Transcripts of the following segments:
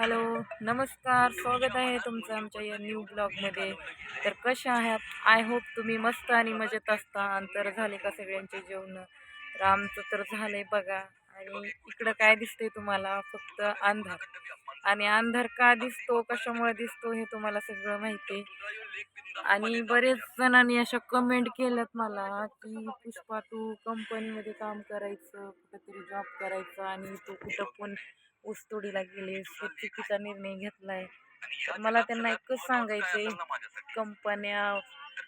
Hello नमस्कार. स्वागत आहे तुमचं आमच्या या न्यू ब्लॉगमध्ये तर कशा आहात? आय होप तुम्ही मस्त आणि मजेत असता. अंतर झाले का सगळ्यांचे जेवण? तर आमचं तर झालंय बघा. आणि इकडं काय दिसतंय तुम्हाला? फक्त अंधार. आणि अंधार का दिसतो कशामुळे दिसतो हे तुम्हाला सगळं माहिती आहे. आणि बरेच जणांनी अशा कमेंट केल्यात मला की पुष्पा तू कंपनीमध्ये काम करायचं कुठंतरी जॉब करायचं आणि तू कुठं पण ऊसतोडीला गेले चुकीचा निर्णय घेतलाय. मला त्यांना एकच सांगायचे कंपन्या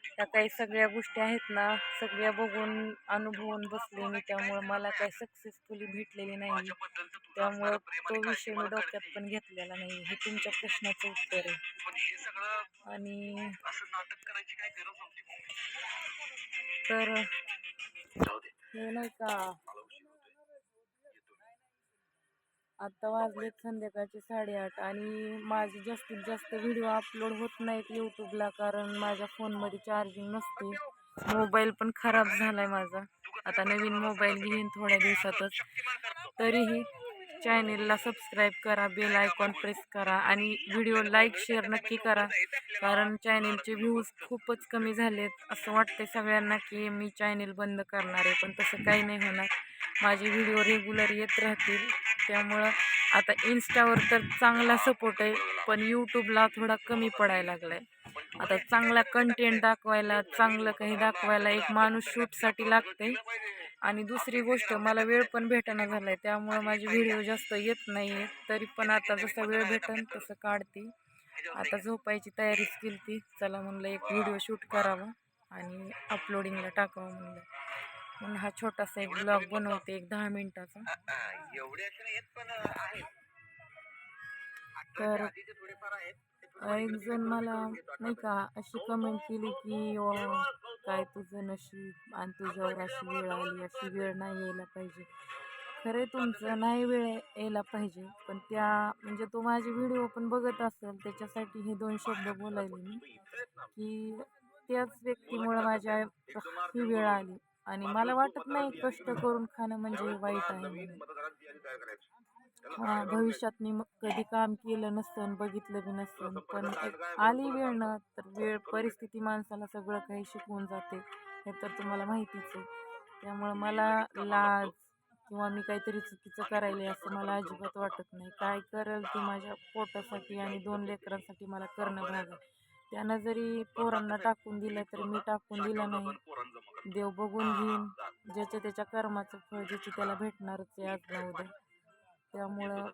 त्या काही सगळ्या गोष्टी आहेत ना सगळ्या बघून अनुभवून बसले मी. त्यामुळं मला काही सक्सेसफुली भेटलेली नाही त्यामुळं तो विषय मी डोक्यात पण घेतलेला नाही. हे तुमच्या प्रश्नाचं उत्तर आहे. आणि तर हे नाही का? आत्ता वाजलेत संध्याकाळचे साडेआठ आणि माझे जास्तीत जास्त व्हिडिओ अपलोड होत नाहीत यूट्यूबला कारण माझ्या फोनमध्ये चार्जिंग नसते. मोबाईल पण खराब झाला आहे माझा. आता नवीन मोबाईल घेईन थोड्या दिवसातच. तरीही चॅनेलला सबस्क्राईब करा बेल आयकॉन प्रेस करा आणि व्हिडिओ लाईक शेअर नक्की करा. कारण चॅनेलचे व्ह्यूज खूपच कमी झालेत. असं वाटतंय सगळ्यांना की मी चॅनेल बंद करणार आहे पण तसं काही नाही होणार. माझे व्हिडिओ रेग्युलर येत राहतील. त्यामुळं आता इन्स्टावर तर चांगला सपोर्ट आहे पण यूट्यूबला थोडा कमी पडायला लागला आहे आता चांगला कंटेंट दाखवायला चांगलं काही दाखवायला एक माणूस शूटसाठी लागते आणि दुसरी गोष्ट मला वेळ पण भेटणं झाला आहे त्यामुळं माझे व्हिडिओ जास्त येत नाही आहेत तरी पण आता जसा वेळ भेटेल तसं काढते. आता झोपायची तयारीच केली ती. चला म्हणलं एक व्हिडिओ शूट करावा आणि अपलोडिंगला टाकावं म्हणलं. म्हणून हा छोटासा एक ब्लॉग बनवते एक दहा मिनिटाचा. तर एक जण मला नाही का अशी कमेंट केली की अं, काय तुझं नशीब आणि तुझ्यावर अशी वेळ आली अशी वेळ नाही यायला पाहिजे. खरे तुमचं नाही वेळ यायला पाहिजे पण त्या म्हणजे तो माझे व्हिडिओ पण बघत असेल त्याच्यासाठी हे दोन शब्द बोलायले मी की त्याच व्यक्तीमुळं माझ्या ही वेळ आली. आणि मला वाटत नाही कष्ट करून खाणं म्हणजे वाईट आहे. हा भविष्यात मी कधी काम केलं नसतं आणि बघितलं बी नसतं. पण आली वेळ ना तर वेळ परिस्थिती माणसाला सगळं काही शिकवून जाते. हे तर तुम्हाला माहितीच आहे. त्यामुळं मला लाज किंवा मी काहीतरी चुकीचं करायला असं मला अजिबात वाटत नाही. काय करेल ते माझ्या पोटासाठी आणि दोन लेकरांसाठी मला करणं भाग आहे. त्यानं जरी पोरांना टाकून दिलं तर मी टाकून दिलं नाही. देव बघून घेईन. ज्याच्या त्याच्या कर्माचं फळ ज्याची त्याला भेटणारच आहे आज ना उद्या. त्यामुळं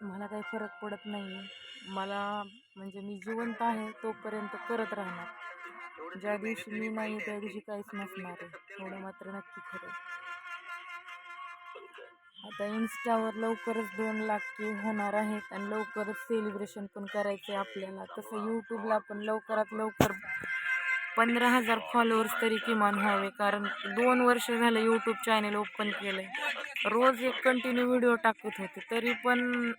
मला काही फरक पडत नाही मला म्हणजे मी जिवंत आहे तोपर्यंत करत राहणार. ज्या दिवशी मी नाही त्या दिवशी काहीच नसणार आहे. एवढं मात्र नक्की खरं आता इन्स्टावर लवकरच दोन लाख के होणार आहेत आणि लवकरच सेलिब्रेशन पण करायचं आहे आपल्याला. तसं यूट्यूबला पण लवकरात लवकर पंधरा हजार फॉलोअर्स तरी किमान व्हावे कारण दोन वर्ष झालं यूट्यूब चॅनल ओपन केलं आहे रोज एक कंटिन्यू व्हिडिओ टाकत होते तरी पण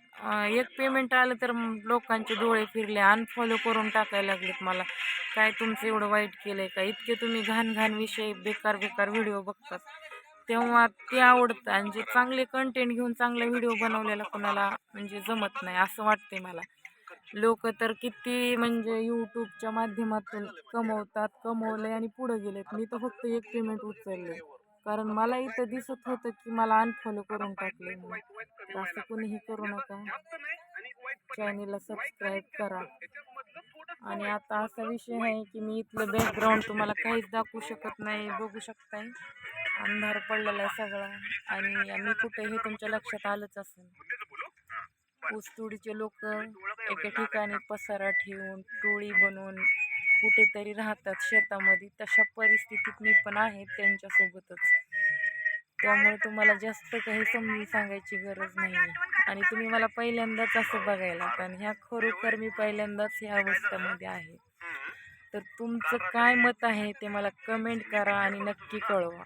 एक पेमेंट आलं तर लोकांचे डोळे फिरले अनफॉलो करून टाकायला लागलेत मला. काय तुमचं एवढं वाईट केलं आहे का? इतके तुम्ही घाण घाण विषय बेकार बेकार व्हिडिओ बघतात. तेव्हा ते आवडतं आणि जे चांगले कंटेंट घेऊन चांगला व्हिडिओ बनवलेला कोणाला म्हणजे जमत नाही असं वाटते मला. लोक तर किती म्हणजे यूट्यूबच्या माध्यमातून कमवतात कमवले आणि पुढं गेलेत. मी तर फक्त एक पेमेंट उचलले कारण मला इथं दिसत होतं की मला अनफॉलो करून टाकले म्हणून. असं कोणीही करू नका. चॅनेलला सबस्क्राईब करा. आणि आता असा विषय आहे की मी इथलं बॅकग्राऊंड तुम्हाला काहीच दाखवू शकत नाही बघू शकताय. अंधार पडलेला आहे सगळा. आणि आम्ही कुठे हे तुमच्या लक्षात आलंच असेल. ऊसतोडीचे लोक एका ठिकाणी पसारा ठेवून टोळी बनवून कुठेतरी राहतात शेतामध्ये. तशा परिस्थितीत मी पण आहे त्यांच्यासोबतच. त्यामुळे तुम्हाला जास्त काही समजून सांगायची गरज नाही आहे आणि तुम्ही मला पहिल्यांदाच असं बघायला पण ह्या खरोखर मी पहिल्यांदाच ह्या अवस्थेमध्ये आहे. तर तुमचं काय मत आहे ते मला कमेंट करा आणि नक्की कळवा.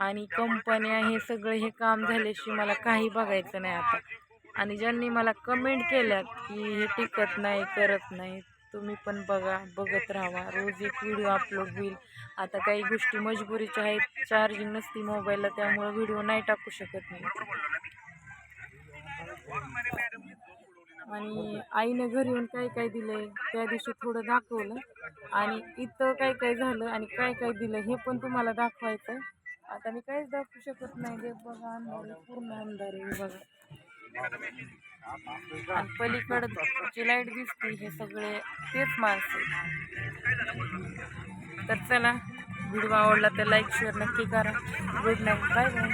आणि कंपन्या हे सगळं हे काम झाल्याशिवाय मला काही बघायचं नाही आता. आणि ज्यांनी मला कमेंट केल्यात की हे टिकत नाही करत नाही तुम्ही पण बघा बघत राहा. रोज एक व्हिडिओ अपलोड होईल. आता काही गोष्टी मजबुरीच्या आहेत चार्जिंग नसती मोबाईलला त्यामुळं व्हिडिओ नाही टाकू शकत नाही आणि आईनं घरी येऊन काय काय दिलंय त्या दिवशी थोडं दाखवलं. आणि इथं काय काय झालं आणि काय काय दिलं हे पण तुम्हाला दाखवायचं आता मी काहीच दाखवू शकत नाही. हे बघा अंधारे पूर्ण अंधारे बघा. पलीकडची लाइट दिसते हे सगळे तेच माणसं तर चला व्हिडिओ आवडला तर लाईक शेअर नक्की करा. Good night bye bye